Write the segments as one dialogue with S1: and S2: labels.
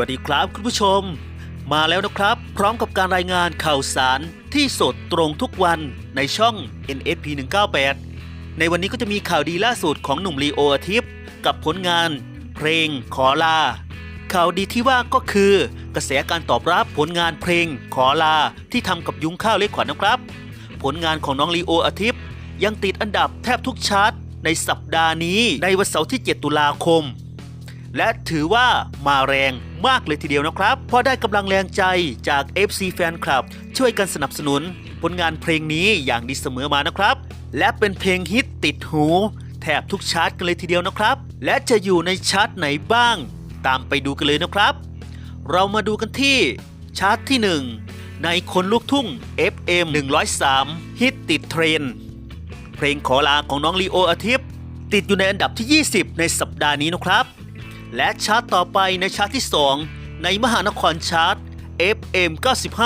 S1: วัสดีครับคุณผู้ชม มาแล้วนะครับ พร้อมกับการรายงานข่าวสารที่สดตรงทุกวันในช่อง NSP 198 ในวันนี้ก็จะมีข่าวดีล่าสุดของหนุ่มลีโออาทิตย์ กับผลงาน เพลงขอลา ข่าวดีที่ว่าก็คือ กระแสการตอบรับผลงานเพลงขอลาที่ทำกับยุ้งข้าวเล็กขวัญนะครับ ผลงานของน้องลีโออาทิตย์ ยังติดอันดับแทบทุกชาร์ตในสัปดาห์นี้ในวันเสาร์ที่ 7 ตุลาคม และถือว่ามาแรง มากเลยทีเดียวนะครับเพราะได้กำลังแรงใจจาก FC แฟนคลับ ช่วยกันสนับสนุน ผลงานเพลงนี้อย่างดีเสมอมานะครับ และเป็นเพลงฮิตติดหู แทบทุกชาร์ตกันเลยทีเดียวนะครับ และจะอยู่ในชาร์ตไหนบ้าง ตามไปดูกันเลยนะครับ เรามาดูกันที่ชาร์ตที่ 1 ในคนลูกทุ่ง FM 103 ฮิตติดเทรนเพลงขอลาของน้องลีโออาทิตย์ติดอยู่ในอันดับที่ 20 ในสัปดาห์นี้นะครับ และชาร์ตต่อไปในชาร์ตที่ 2 ในมหานครชาร์ต FM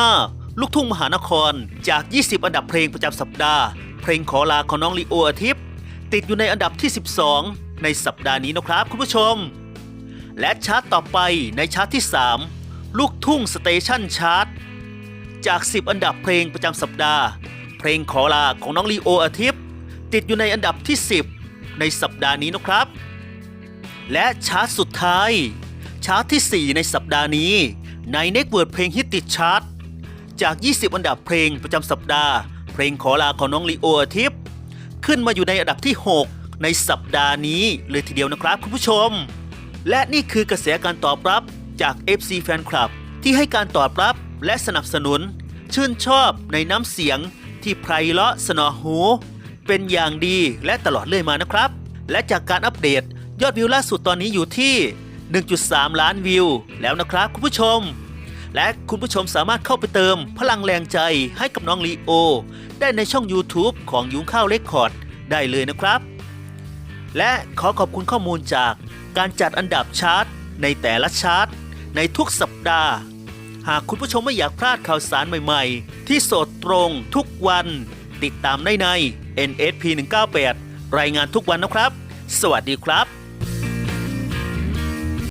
S1: 95 ลูกทุ่งมหานครจาก 20 อันดับเพลงประจำสัปดาห์ เพลงขอลาของน้องลีโออาทิตย์ ติดอยู่ในอันดับที่ 12 ในสัปดาห์นี้นะครับคุณผู้ชม และชาร์ตต่อไปในชาร์ตที่ 3 ลูกทุ่งสเตชันชาร์ตจาก 10 อันดับเพลงประจำสัปดาห์ เพลงขอลาของน้องลีโออาทิตย์ ติดอยู่ในอันดับที่ 10 ในสัปดาห์นี้นะครับ และชาร์ตสุดท้าย ชาร์ตที่ 4 ในสัปดาห์นี้ ในเน็กเวิร์ดเพลงฮิตติดชาร์ตจาก 20 อันดับเพลงประจำสัปดาห์ เพลงขอลาของน้องลีโออาทิตย์ขึ้นมาอยู่ในอันดับที่ 6 ในสัปดาห์นี้เลยทีเดียวนะครับคุณผู้ชม และนี่คือกระแสการตอบรับจาก FC แฟนคลับที่ให้การตอบรับและสนับสนุน ชื่นชอบในน้ำเสียงที่ไพเราะสนอหู เป็นอย่างดีและตลอดเรื่อยมานะครับ และจากการอัปเดต ยอดวิวล่าสุดตอนนี้อยู่ที่ 1.3 ล้านวิว แล้วนะครับคุณผู้ชม และคุณผู้ชมสามารถเข้าไปเติมพลังแรงใจให้กับน้องลีโอ ได้ในช่อง YouTube ของยุ้งข้าวเลคคอร์ดได้เลยนะครับ และขอขอบคุณข้อมูลจากการจัดอันดับชาร์ตในแต่ละชาร์ตในทุกสัปดาห์ หากคุณผู้ชมไม่อยากพลาดข่าวสารใหม่ๆ ที่สดตรงทุกวัน ติดตามได้ใน NSP 198รายงานทุกวันนะครับ สวัสดีครับ